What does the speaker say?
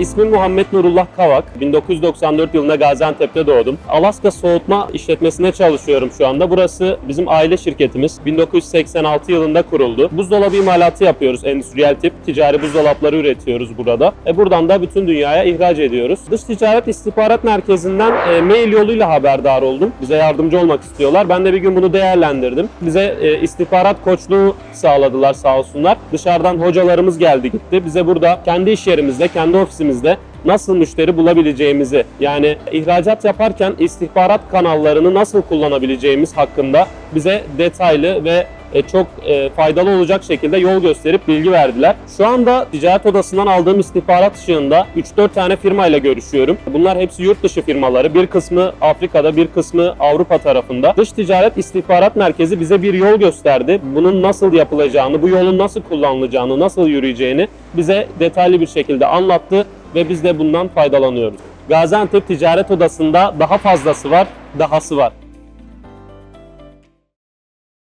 İsmim Muhammed Nurullah Kavak. 1994 yılında Gaziantep'te doğdum. Alaska Soğutma işletmesinde çalışıyorum şu anda. Burası bizim aile şirketimiz. 1986 yılında kuruldu. Buzdolabı imalatı yapıyoruz endüstriyel tip. Ticari buzdolapları üretiyoruz burada. E buradan da bütün dünyaya ihraç ediyoruz. Dış Ticaret İstihbarat Merkezi'nden e, mail yoluyla haberdar oldum. Bize yardımcı olmak istiyorlar. Ben de bir gün bunu değerlendirdim. Bize e, istihbarat koçluğu sağladılar sağ olsunlar. Dışarıdan hocalarımız geldi gitti. Bize burada kendi iş yerimizde, kendi ofisimizde nasıl müşteri bulabileceğimizi yani ihracat yaparken istihbarat kanallarını nasıl kullanabileceğimiz hakkında bize detaylı ve e, çok e, faydalı olacak şekilde yol gösterip bilgi verdiler. Şu anda ticaret odasından aldığım istihbarat ışığında 3-4 tane firmayla görüşüyorum. Bunlar hepsi yurt dışı firmaları. Bir kısmı Afrika'da, bir kısmı Avrupa tarafında. Dış ticaret istihbarat merkezi bize bir yol gösterdi. Bunun nasıl yapılacağını, bu yolun nasıl kullanılacağını, nasıl yürüyeceğini bize detaylı bir şekilde anlattı ve biz de bundan faydalanıyoruz. Gaziantep Ticaret Odası'nda daha fazlası var, dahası var.